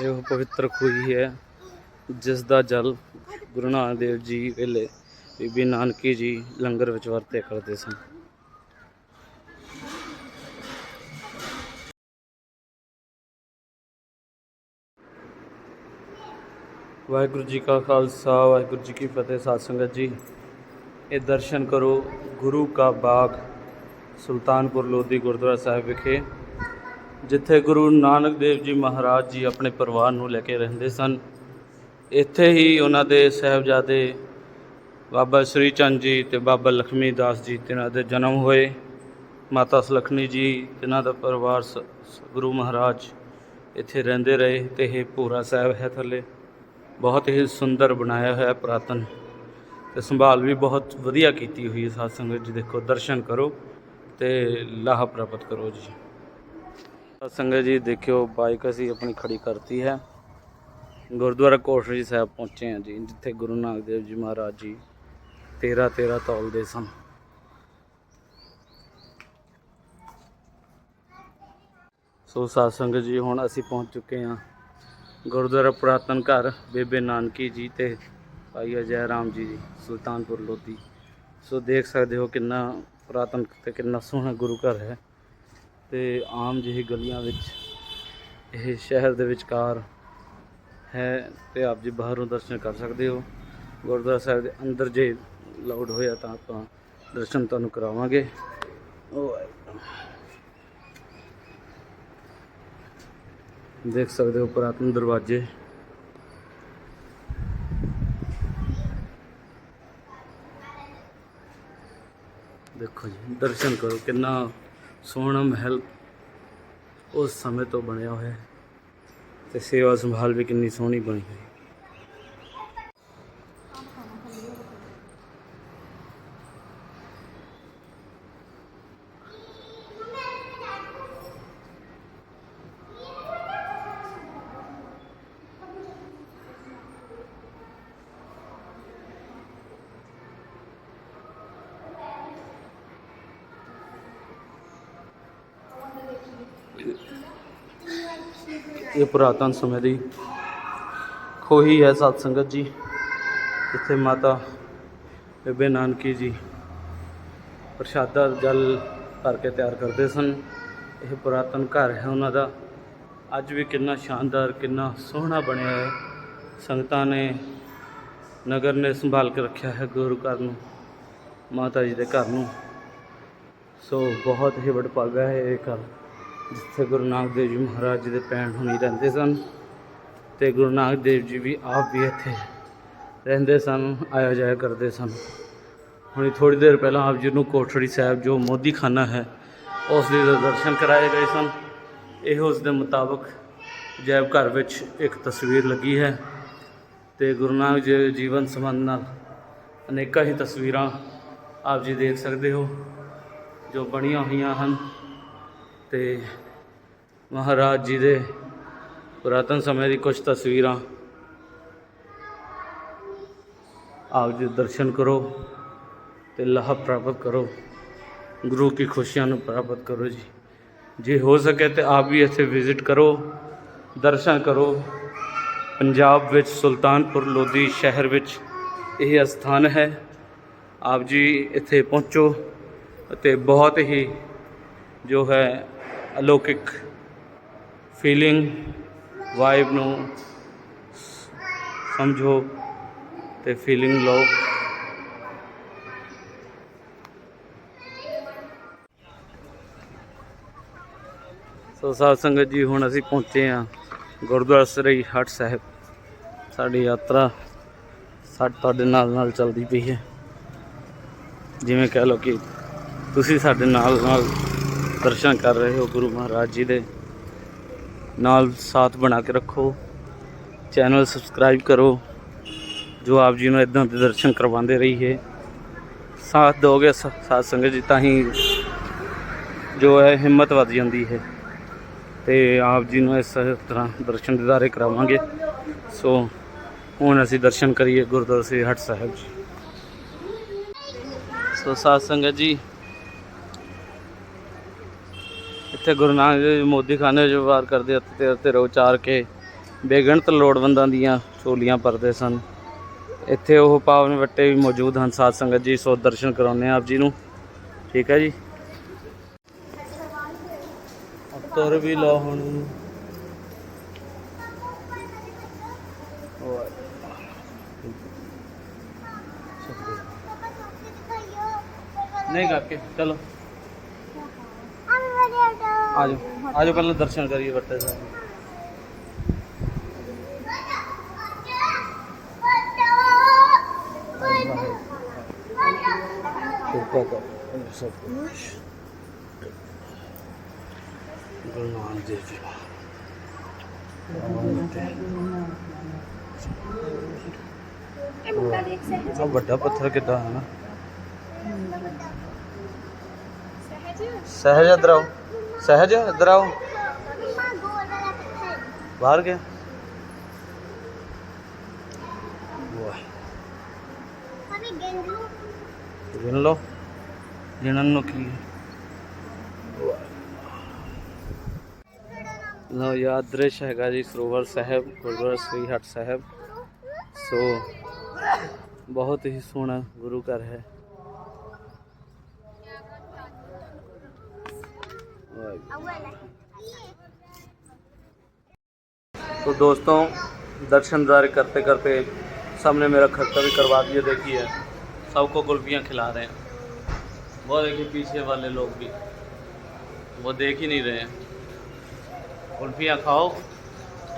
ਇਹ ਉਹ ਪਵਿੱਤਰ ਖੂਹੀ ਹੈ ਜਿਸ ਦਾ ਜਲ ਗੁਰੂ ਨਾਨਕ ਦੇਵ ਜੀ ਵੇਲੇ ਬੀਬੀ ਨਾਨਕੀ ਜੀ ਲੰਗਰ ਵਿੱਚ ਵਰਤੇ ਕਰਦੇ ਸਨ। ਵਾਹਿਗੁਰੂ ਜੀ ਕਾ ਖਾਲਸਾ, ਵਾਹਿਗੁਰੂ ਜੀ ਕੀ ਫਤਿਹ, ਸਾਧ ਸੰਗਤ ਜੀ। ਇਹ ਦਰਸ਼ਨ ਕਰੋ ਗੁਰੂ ਕਾ ਬਾਗ, ਸੁਲਤਾਨਪੁਰ ਲੋਧੀ ਗੁਰਦੁਆਰਾ ਸਾਹਿਬ ਵਿਖੇ। ਜਿੱਥੇ ਗੁਰੂ ਨਾਨਕ ਦੇਵ ਜੀ ਮਹਾਰਾਜ ਜੀ ਆਪਣੇ ਪਰਿਵਾਰ ਨੂੰ ਲੈ ਕੇ ਰਹਿੰਦੇ ਸਨ, ਇੱਥੇ ਹੀ ਉਹਨਾਂ ਦੇ ਸਾਹਿਬਜ਼ਾਦੇ ਬਾਬਾ ਸ੍ਰੀ ਚੰਦ ਜੀ ਤੇ ਬਾਬਾ ਲਖਮੀ ਦਾਸ ਜੀ, ਤਿਨਾਂ ਦੇ ਜਨਮ ਹੋਏ। ਮਾਤਾ ਸੁਲੱਖਣੀ ਜੀ, ਤਿਨਾਂ ਦਾ ਪਰਿਵਾਰ ਸ- ਸ- ਗੁਰੂ ਮਹਾਰਾਜ ਇੱਥੇ ਰਹਿੰਦੇ ਰਹੇ ਤੇ ਇਹ ਪੂਰਾ ਸਾਹਿਬ ਹੈ ਥੱਲੇ। ਬਹੁਤ ਹੀ ਸੁੰਦਰ ਬਣਾਇਆ ਹੋਇਆ ਪੁਰਾਤਨ ਤੇ ਸੰਭਾਲ ਵੀ ਬਹੁਤ ਵਧੀਆ ਕੀਤੀ ਹੋਈ ਹੈ ਸਾਧ ਸੰਗਤ ਜੀ। ਦੇਖੋ, ਦਰਸ਼ਨ ਕਰੋ ਤੇ ਲਾਹਾ ਪ੍ਰਾਪਤ ਕਰੋ ਜੀ। ਸੰਗਤ ਜੀ ਦੇਖਿਓ, ਬਾਈਕ ਅਸੀਂ ਆਪਣੀ ਖੜੀ ਕਰਤੀ ਹੈ। ਗੁਰਦੁਆਰਾ ਕੋਟੜੀ ਸਾਹਿਬ ਪਹੁੰਚੇ ਹਾਂ ਜੀ, ਜਿੱਥੇ ਗੁਰੂ ਨਾਨਕ ਦੇਵ ਜੀ ਮਹਾਰਾਜ ਜੀ 13 13 ਤੌਲਦੇ ਸਨ। ਸੋ ਸਾਧ ਸੰਗਤ ਜੀ, ਹੁਣ ਅਸੀਂ ਪਹੁੰਚ ਚੁੱਕੇ ਹਾਂ ਗੁਰਦੁਆਰਾ ਪੁਰਾਤਨ ਘਰ, ਬੇਬੇ ਨਾਨਕੀ ਜੀ ਤੇ ਭਾਈ ਅਜੈ ਰਾਮ ਜੀ ਜੀ ਸੁਲਤਾਨਪੁਰ ਲੋਧੀ। ਸੋ ਦੇਖ ਸਕਦੇ ਹੋ ਕਿੰਨਾ ਪੁਰਾਤਨ ਤੇ ਕਿੰਨਾ ਸੋਹਣਾ ਗੁਰੂ ਘਰ ਹੈ। ਤੇ ਆਮ ਜਿਹੀ ਗਲੀਆਂ ਵਿੱਚ ਇਹ ਸ਼ਹਿਰ ਦੇ ਵਿਚਕਾਰ ਹੈ ਤੇ ਆਪ ਜੀ ਬਾਹਰੋਂ ਦਰਸ਼ਨ ਕਰ ਸਕਦੇ ਹੋ। ਗੁਰਦੁਆਰਾ ਸਾਹਿਬ ਦੇ ਅੰਦਰ ਜੇ ਲਾਊਡ ਹੋਇਆ ਤਾਂ ਆਪਾਂ ਦਰਸ਼ਨ ਤੁਹਾਨੂੰ ਕਰਾਵਾਂਗੇ। ਉਹ ਦੇਖ ਸਕਦੇ ਹੋ ਪੁਰਾਤਨ ਦਰਵਾਜ਼ੇ। ਦੇਖੋ ਜੀ, ਦਰਸ਼ਨ ਕਰੋ ਕਿੰਨਾ ਸੋਹਣਾ ਮਹਿਲ ਉਸ ਸਮੇਂ ਤੋਂ ਬਣਿਆ ਹੋਇਆ ਹੈ ਤੇ ਸੇਵਾ ਸੰਭਾਲ ਵੀ ਕਿੰਨੀ ਸੋਹਣੀ ਬਣੀ ਹੋਈ ਇਹ ਪੁਰਾਤਨ ਸਮੇਂ ਦੀ ਖੋਹੀ ਹੈ ਸਤ ਸੰਗਤ ਜੀ। ਇੱਥੇ ਮਾਤਾ ਬੇਬੇ ਨਾਨਕੀ ਜੀ ਪ੍ਰਸ਼ਾਦਾ ਜਲ ਭਰ ਕੇ ਤਿਆਰ ਕਰਦੇ ਸਨ। ਇਹ ਪੁਰਾਤਨ ਘਰ ਹੈ ਉਹਨਾਂ ਦਾ। ਅੱਜ ਵੀ ਕਿੰਨਾ ਸ਼ਾਨਦਾਰ, ਕਿੰਨਾ ਸੋਹਣਾ ਬਣਿਆ ਹੈ। ਸੰਗਤਾਂ ਨੇ ਨਗਰ ਨੇ ਸੰਭਾਲ ਕੇ ਰੱਖਿਆ ਹੈ ਗੁਰੂ ਘਰ ਨੂੰ, ਮਾਤਾ ਜੀ ਦੇ ਘਰ ਨੂੰ। ਸੋ ਬਹੁਤ ਹੀ ਵਡਭਾਗਾ ਹੈ ਇਹ ਘਰ। ਜਿੱਥੇ ਗੁਰੂ ਨਾਨਕ ਦੇਵ ਜੀ ਮਹਾਰਾਜ ਜੀ ਦੇ ਪੈਣ ਹੁਣੀ ਰਹਿੰਦੇ ਸਨ ਤੇ ਗੁਰੂ ਨਾਨਕ ਦੇਵ ਜੀ ਵੀ ਆਪ ਵੀ ਇੱਥੇ ਰਹਿੰਦੇ ਸਨ, ਆਇਆ ਜਾਇਆ ਕਰਦੇ ਸਨ। ਹੁਣੀ ਥੋੜੀ ਦੇਰ ਪਹਿਲਾਂ ਆਪ ਜੀ ਨੂੰ ਕੋਠੜੀ ਸਾਹਿਬ ਜੋ ਮੋਦੀ ਖਾਨਾ ਹੈ, ਉਸ ਦੇ ਦਰਸ਼ਨ ਕਰਾਏ ਗਏ ਸਨ। ਇਹ ਉਸ ਦੇ ਮੁਤਾਬਕ ਜੈਬ ਘਰ ਵਿੱਚ ਇੱਕ ਤਸਵੀਰ ਲੱਗੀ ਹੈ ਤੇ ਗੁਰੂ ਨਾਨਕ ਜੀ ਦੇ ਜੀਵਨ ਸੰਬੰਧ ਨਾਲ ਅਨੇਕਾਂ ਹੀ ਤਸਵੀਰਾਂ ਆਪ ਜੀ ਦੇਖ ਸਕਦੇ ਹੋ, ਜੋ ਬਣੀਆਂ ਹੋਈਆਂ ਹਨ। ਤੇ ਮਹਾਰਾਜ ਜੀ ਦੇ ਪੁਰਾਤਨ ਸਮੇਂ ਦੀ ਕੁਝ ਤਸਵੀਰਾਂ। ਆਪ ਜੀ ਦਰਸ਼ਨ ਕਰੋ ਤੇ ਲਾਭ ਪ੍ਰਾਪਤ ਕਰੋ। ਗੁਰੂ ਕੀ ਖੁਸ਼ੀਆਂ ਨੂੰ ਪ੍ਰਾਪਤ ਕਰੋ ਜੀ। ਜੇ ਹੋ ਸਕੇ ਤੇ ਆਪ ਵੀ ਇੱਥੇ ਵਿਜ਼ਿਟ ਕਰੋ, ਦਰਸ਼ਨ ਕਰੋ। ਪੰਜਾਬ ਵਿੱਚ ਸੁਲਤਾਨਪੁਰ ਲੋਧੀ ਸ਼ਹਿਰ ਵਿੱਚ ਇਹ ਅਸਥਾਨ ਹੈ। ਆਪ ਜੀ ਇੱਥੇ ਪਹੁੰਚੋ ਅਤੇ ਬਹੁਤ ਹੀ ਜੋ ਹੈ ਅਲੌਕਿਕ ਫੀਲਿੰਗ, ਵਾਈਬ ਨੂੰ ਸਮਝੋ ਤੇ ਫੀਲਿੰਗ ਲਓ। ਸੋ ਸਾਧ ਸੰਗਤ ਜੀ, ਹੁਣ ਅਸੀਂ ਪਹੁੰਚੇ ਹਾਂ ਗੁਰਦੁਆਰਾ ਸ੍ਰੀ ਹਟ ਸਾਹਿਬ। ਸਾਡੀ ਯਾਤਰਾ ਸਾਡੇ ਤੁਹਾਡੇ ਨਾਲ ਨਾਲ ਚੱਲਦੀ ਪਈ ਹੈ। ਜਿਵੇਂ ਕਹਿ ਲਓ ਕਿ ਤੁਸੀਂ ਸਾਡੇ ਨਾਲ ਨਾਲ ਦਰਸ਼ਨ ਕਰ ਰਹੇ ਹੋ ਗੁਰੂ ਮਹਾਰਾਜ ਜੀ ਦੇ। ਨਾਲ ਸਾਥ ਬਣਾ ਕੇ ਰੱਖੋ। ਚੈਨਲ ਸਬਸਕ੍ਰਾਈਬ ਕਰੋ, ਜੋ ਆਪ ਜੀ ਨੂੰ ਇਦਾਂ ਦੇ ਦਰਸ਼ਨ ਕਰਵਾਉਂਦੇ ਰਹੀਏ। ਸਾਥ ਦੋਗੇ ਸ- ਸਾਧ ਸੰਗਤ ਜੀ, ਤਾਂ ਹੀ ਜੋ ਹੈ, ਹਿੰਮਤ ਵੱਧ ਜਾਂਦੀ ਹੈ। ਤੇ ਆਪ ਜੀ ਨੂੰ ਇਸ ਤਰ੍ਹਾਂ ਦਰਸ਼ਨ ਦਿਦਾਰੇ ਕਰਾਵਾਂਗੇ। ਸੋ ਹੁਣ ਅਸੀਂ ਦਰਸ਼ਨ ਕਰੀਏ ਗੁਰਦੁਆਰਾ ਸ੍ਰੀ ਹਟ ਸਾਹਿਬ ਜੀ। ਸੋ ਸਾਧ ਸੰਗਤ ਜੀ ਇੱਥੇ ਗੁਰੂ ਨਾਨਕ ਦੇਵ ਜੀ ਮੋਦੀ ਖਾਨੇ ਜੋ ਵਾਰ ਕਰਦੇ ਅਤੇ ਤੇ ਰੋ ਚਾਰ ਕੇ ਬੇਗਣਤ ਲੋੜਵੰਦਾਂ ਦੀਆਂ ਝੋਲੀਆਂ ਭਰਦੇ ਸਨ। ਇੱਥੇ ਉਹ ਪਾਵਨ ਵੱਟੇ ਵੀ ਮੌਜੂਦ ਹਨ। ਸਾਧ ਸੰਗਤ ਜੀ ਸੋ ਦਰਸ਼ਨ ਕਰਾਉਂਦੇ ਹਾਂ ਆਪ ਜੀ ਨੂੰ। ਠੀਕ ਹੈ ਜੀ? ਤੁਰ ਵੀ ਲਓ ਹੁਣ। ਨਹੀਂ ਕਾਕੇ ਚਲੋ। ਆਜੋ ਆਜੋ ਪਹਿਲਾਂ ਦਰਸ਼ਨ ਕਰੀਏ ਵੱਟੇ ਸਾਹਿਬ ਕਿਰਪਾ ਕਰ ਸਭ ਕੁਛ ਗੁਰੂ ਨਾਨਕ ਦੇਵ ਜੀ ਆ ਵੱਡਾ ਪੱਥਰ ਕਿੱਦਾਂ ਹੈ ਨਾ? ਸਹਿਜ। ਇੱਧਰ ਆਓ ਸਹਿਜ ਇੱਧਰ ਆਓ ਬਾਹਰ ਗਿਆ ਵਾਹ ਗਿਣ ਲਓ ਗਿਣਨ ਨੂੰ ਕੀ ਲਓ ਯਾਦ ਦ੍ਰਿਸ਼ ਹੈਗਾ ਜੀ ਸਰੋਵਰ ਸਾਹਿਬ ਗੁਰਦੁਆਰਾ ਸ੍ਰੀ ਹਟ ਸਾਹਿਬ ਸੋ ਬਹੁਤ ਹੀ ਸੋਹਣਾ ਗੁਰੂ ਘਰ ਹੈ ਵਾਹਿਗੁਰੂ तो दोस्तों, दर्शन द्वार करते करते सबने मेरा खर्चा भी करवा दिया, देखिए। सबको कुल्फियाँ खिला रहे हैं। वो देखिए, पीछे वाले लोग भी। वो देख ही नहीं रहे हैं। कुल्फियाँ खाओ,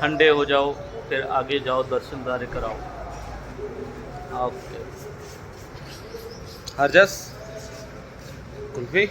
ठंडे हो जाओ, फिर आगे जाओ, दर्शन द्वार कराओ। ओके। हरजस, कुल्फी?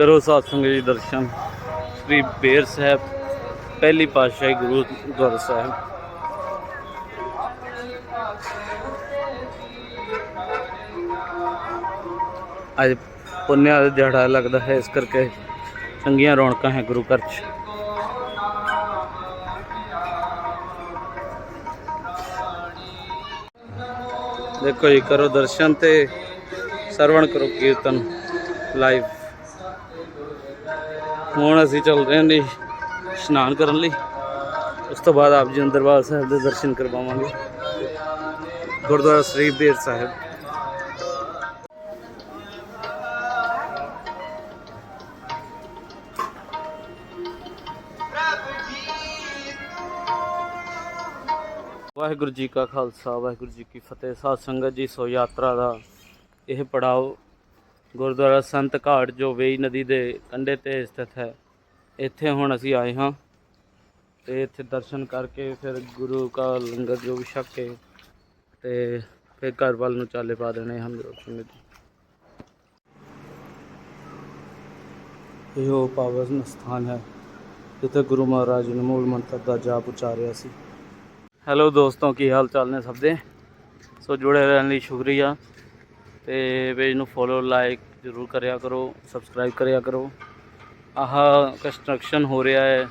ਕਰੋ ਸਾਧ ਸੰਗਤ ਜੀ ਦਰਸ਼ਨ। ਸ੍ਰੀ ਬੇਰ ਸਾਹਿਬ, ਪਹਿਲੀ ਪਾਤਸ਼ਾਹੀ ਗੁਰੂ ਗੁਰਦੁਆਰਾ ਸਾਹਿਬ। ਅੱਜ ਪੁੰਨਿਆ ਦਾ ਦਿਹਾੜਾ ਲੱਗਦਾ ਹੈ, ਇਸ ਕਰਕੇ ਚੰਗੀਆਂ ਰੌਣਕਾਂ ਹੈ ਗੁਰੂ ਘਰ 'ਚ। ਦੇਖੋ ਜੀ, ਕਰੋ ਦਰਸ਼ਨ ਤੇ ਸਰਵਣ ਕਰੋ ਕੀਰਤਨ ਲਾਈਵ ਹੁਣ ਅਸੀਂ ਚੱਲ ਰਹੇ ਹਾਂ ਜੀ ਇਸ਼ਨਾਨ ਕਰਨ ਲਈ। ਉਸ ਤੋਂ ਬਾਅਦ ਆਪ ਜੀ ਨੂੰ ਦਰਬਾਰ ਸਾਹਿਬ ਦੇ ਦਰਸ਼ਨ ਕਰਵਾਵਾਂਗੇ। ਗੁਰਦੁਆਰਾ ਸ੍ਰੀ ਬੇਰ ਸਾਹਿਬ। ਵਾਹਿਗੁਰੂ ਜੀ ਕਾ ਖਾਲਸਾ, ਵਾਹਿਗੁਰੂ ਜੀ ਕੀ ਫਤਿਹ। ਸਾਧ ਸੰਗਤ ਜੀ, ਸੋ ਯਾਤਰਾ ਦਾ ਇਹ ਪੜਾਓ ਗੁਰਦੁਆਰਾ ਸੰਤ ਘਾਟ ਜੋ ਵੇਈ ਨਦੀ ਦੇ ਕੰਢੇ ਤੇ ਸਥਿਤ ਹੈ। ਇੱਥੇ ਹੁਣ ਅਸੀਂ ਆਏ ਹਾਂ ਤੇ ਇੱਥੇ ਦਰਸ਼ਨ ਕਰਕੇ ਫਿਰ ਗੁਰੂ ਕਾ ਲੰਗਰ ਜੋ ਵੀ ਛਕ ਕੇ ਤੇ ਫਿਰ ਘਰ ਵੱਲ ਨੂੰ ਚਾਲੇ ਪਾ ਦੇਣੇ ਹਨ ਗੁਰੂ ਸੰਗਤ ਇਹ ਉਹ ਪਾਵਨ ਸਥਾਨ ਹੈ ਜਿੱਥੇ ਗੁਰੂ ਮਹਾਰਾਜ ਨੇ ਮੂਲ ਮੰਤਰ ਦਾ ਜਾਪ ਉਚਾਰਿਆ ਸੀ। ਹੈਲੋ ਦੋਸਤੋ, ਕੀ ਹਾਲ ਚਾਲ ਨੇ ਸਭ ਦੇ? ਸੋ ਜੁੜੇ ਰਹਿਣ ਲਈ ਸ਼ੁਕਰੀਆ। ਤੇ ਪੇਜ ਨੂੰ ਫੋਲੋ ਲਾਈਕ ਜ਼ਰੂਰ ਕਰਿਆ ਕਰੋ ਸਬਸਕ੍ਰਾਈਬ ਕਰਿਆ ਕਰੋ। ਆਹ ਕੰਸਟਰਕਸ਼ਨ ਹੋ ਰਿਹਾ ਹੈ।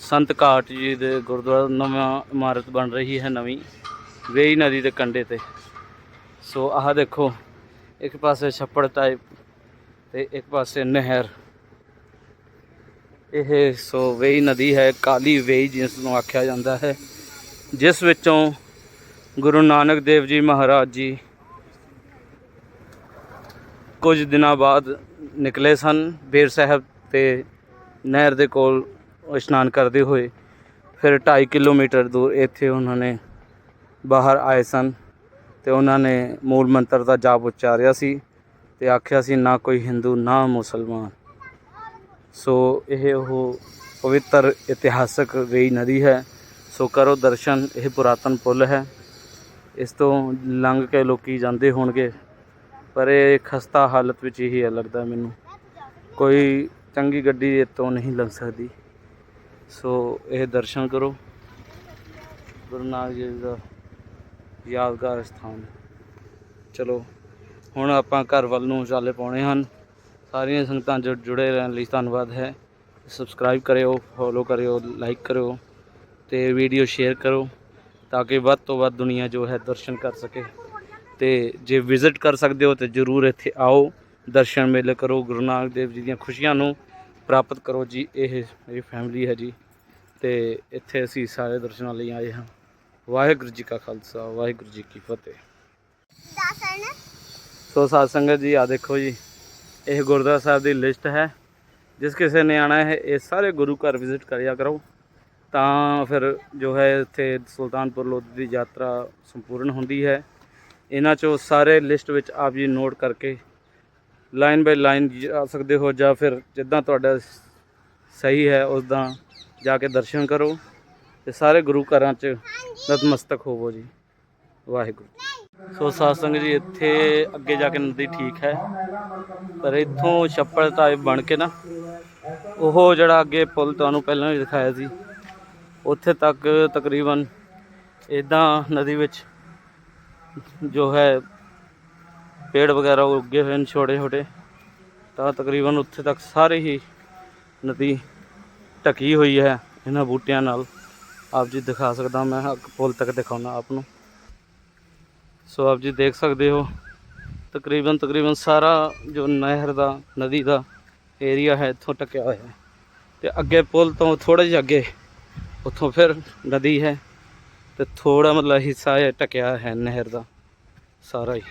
ਸੰਤ ਘਾਟ ਜੀ ਦੇ ਗੁਰਦੁਆਰਾ ਨਵਾਂ ਇਮਾਰਤ ਬਣ ਰਹੀ ਹੈ ਨਵੀਂ, ਵੇਈ ਨਦੀ ਦੇ ਕੰਢੇ ਤੇ। ਸੋ ਆਹ ਦੇਖੋ, ਇੱਕ ਪਾਸੇ ਛੱਪੜ ਟਾਈਪ ਤੇ ਇੱਕ ਪਾਸੇ ਨਹਿਰ। ਇਹ ਸੋ ਵੇਈ ਨਦੀ ਹੈ, ਕਾਲੀ ਵੇਈ ਜਿਸ ਨੂੰ ਆਖਿਆ ਜਾਂਦਾ ਹੈ, ਜਿਸ ਵਿੱਚੋਂ ਗੁਰੂ ਨਾਨਕ ਦੇਵ ਜੀ ਮਹਾਰਾਜ ਜੀ ਕੁਝ ਦਿਨਾਂ ਬਾਅਦ ਨਿਕਲੇ ਸਨ। ਬੇਰ ਸਾਹਿਬ ਤੇ ਨਹਿਰ ਦੇ ਕੋਲ ਇਸ਼ਨਾਨ ਕਰਦੇ ਹੋਏ ਫਿਰ 2.5 ਕਿਲੋਮੀਟਰ ਦੂਰ ਇੱਥੇ ਉਹਨਾਂ ਨੇ ਬਾਹਰ ਆਏ ਸਨ ਤੇ ਉਹਨਾਂ ਨੇ ਮੂਲ ਮੰਤਰ ਦਾ ਜਾਪ ਉਚਾਰਿਆ ਸੀ ਤੇ ਆਖਿਆ ਸੀ, ਨਾ ਕੋਈ ਹਿੰਦੂ, ਨਾ ਮੁਸਲਮਾਨ। ਸੋ ਇਹ ਉਹ ਪਵਿੱਤਰ ਇਤਿਹਾਸਕ ਵੇਈ ਨਦੀ ਹੈ। ਸੋ ਕਰੋ ਦਰਸ਼ਨ, ਇਹ ਪੁਰਾਤਨ ਪੁਲ ਹੈ। ਇਸ ਤੋਂ ਲੰਘ ਕੇ ਲੋਕੀ ਜਾਂਦੇ ਹੋਣਗੇ। ਪਰ ਇਹ ਖਸਤਾ ਹਾਲਤ ਵਿੱਚ ਹੀ ਹੈ, ਲੱਗਦਾ ਮੈਨੂੰ। ਕੋਈ ਚੰਗੀ ਗੱਡੀ ਇੱਥੋਂ ਨਹੀਂ ਲੰਘ ਸਕਦੀ। ਸੋ ਇਹ ਦਰਸ਼ਨ ਕਰੋ। ਗੁਰੂ ਨਾਨਕ ਜੀ ਦਾ ਯਾਦਗਾਰ ਸਥਾਨ। ਚਲੋ, ਹੁਣ ਆਪਾਂ ਘਰ ਵੱਲ ਨੂੰ ਚਾਲੇ ਪਾਉਣੇ ਹਨ। ਸਾਰੀਆਂ ਸੰਗਤਾਂ ਜੋ, ਜੁੜੇ ਰਹਿਣ ਲਈ ਧੰਨਵਾਦ ਹੈ। ਸਬਸਕ੍ਰਾਈਬ ਕਰਿਓ ਫੋਲੋ ਕਰਿਓ ਲਾਈਕ ਕਰਿਓ ਤੇ ਵੀਡੀਓ ਸ਼ੇਅਰ ਕਰੋ ਤਾਂ ਕਿ ਵੱਧ ਤੋਂ ਵੱਧ ਦੁਨੀਆ ਜੋ ਹੈ ਦਰਸ਼ਨ ਕਰ ਸਕੇ। ਤੇ ਜੇ ਵਿਜ਼ਿਟ ਕਰ ਸਕਦੇ ਹੋ ਤੇ ਜਰੂਰ ਇੱਥੇ ਆਓ, ਦਰਸ਼ਨ ਮੇਲੇ ਕਰੋ, ਗੁਰੂ ਨਾਨਕ ਦੇਵ ਜੀ ਦੀਆਂ ਖੁਸ਼ੀਆਂ ਨੂੰ ਪ੍ਰਾਪਤ ਕਰੋ ਜੀ, ਇਹ ਮੇਰੀ ਫੈਮਿਲੀ ਹੈ ਜੀ। ਤੇ ਇੱਥੇ ਅਸੀਂ ਸਾਰੇ ਦਰਸ਼ਨਾਂ ਲਈ ਆਏ ਹਾਂ। ਵਾਹਿਗੁਰੂ ਜੀ ਕਾ ਖਾਲਸਾ, ਵਾਹਿਗੁਰੂ ਜੀ ਕੀ ਫਤਿਹ। ਸੋ ਸਾਧ ਸੰਗਤ ਜੀ ਆ ਦੇਖੋ ਜੀ, ਇਹ ਗੁਰਦੁਆਰਾ ਸਾਹਿਬ ਦੀ ਲਿਸਟ ਹੈ। ਜਿਸ ਕਿਸੇ ਨੇ ਆਣਾ ਹੈ, ਇਹ ਸਾਰੇ ਗੁਰੂ ਘਰ ਵਿਜ਼ਿਟ ਕਰਿਆ ਕਰੋ। ਤਾਂ ਫਿਰ ਜੋ ਹੈ ਇੱਥੇ ਸੁਲਤਾਨਪੁਰ ਲੋਧੀ ਦੀ ਯਾਤਰਾ ਸੰਪੂਰਨ ਹੁੰਦੀ ਹੈ। ਇਹਨਾਂ ਚੋਂ ਸਾਰੇ ਲਿਸਟ ਵਿੱਚ ਆਪ ਜੀ ਨੋਟ ਕਰਕੇ ਲਾਈਨ ਬਾਈ ਲਾਈਨ ਜਾ ਸਕਦੇ ਹੋ ਜਾਂ ਫਿਰ ਜਿੱਦਾਂ ਤੁਹਾਡਾ ਸਹੀ ਹੈ ਉਸ ਜਾ ਕੇ ਦਰਸ਼ਨ ਕਰੋ ਤੇ ਸਾਰੇ ਗੁਰੂ ਘਰਾਂ 'ਚ ਨਤਮਸਤਕ ਹੋਵੋ ਜੀ। ਵਾਹਿਗੁਰੂ। ਸੋ ਸਾਧ ਜੀ, ਇੱਥੇ ਅੱਗੇ ਜਾ ਕੇ ਨਦੀ ਠੀਕ ਹੈ, ਪਰ ਇੱਥੋਂ ਛੱਪੜ ਟਾਈਪ ਬਣ ਕੇ ਨਾ, ਉਹ ਜਿਹੜਾ ਅੱਗੇ ਪੁਲ ਤੁਹਾਨੂੰ ਪਹਿਲਾਂ ਵੀ ਦਿਖਾਇਆ ਸੀ, ਉੱਥੇ ਤੱਕ ਤਕਰੀਬਨ ਇਦਾਂ ਨਦੀ ਵਿੱਚ ਜੋ ਹੈ ਪੇੜ ਵਗੈਰਾ ਉੱਗੇ ਹੋਏ ਨੇ ਛੋਟੇ ਛੋਟੇ, ਤਾਂ ਤਕਰੀਬਨ ਉੱਥੇ ਤੱਕ ਸਾਰੇ ਹੀ ਨਦੀ ਢਕੀ ਹੋਈ ਹੈ ਇਹਨਾਂ ਬੂਟਿਆਂ ਨਾਲ। ਆਪ ਜੀ ਦਿਖਾ ਸਕਦਾ ਮੈਂ ਪੁਲ ਤੱਕ ਦਿਖਾਉਣਾ ਆਪ ਨੂੰ। ਸੋ ਆਪ ਜੀ ਦੇਖ ਸਕਦੇ ਹੋ, ਤਕਰੀਬਨ ਤਕਰੀਬਨ ਸਾਰਾ ਜੋ ਨਹਿਰ ਦਾ, ਨਦੀ ਦਾ ਏਰੀਆ ਹੈ, ਇੱਥੋਂ ਟਕਿਆ ਹੋਇਆ ਹੈ। ਤੇ ਅੱਗੇ ਪੁਲ ਤੋਂ ਥੋੜਾ ਜਿਹਾ ਅੱਗੇ, ਉੱਥੋਂ ਫਿਰ ਨਦੀ ਹੈ। ਤੇ ਥੋੜਾ ਮਤਲਬ ਹਿੱਸਾ ਹੈ ਟਕਿਆ ਹੈ ਨਹਿਰ ਦਾ ਸਾਰਾ ਹੀ।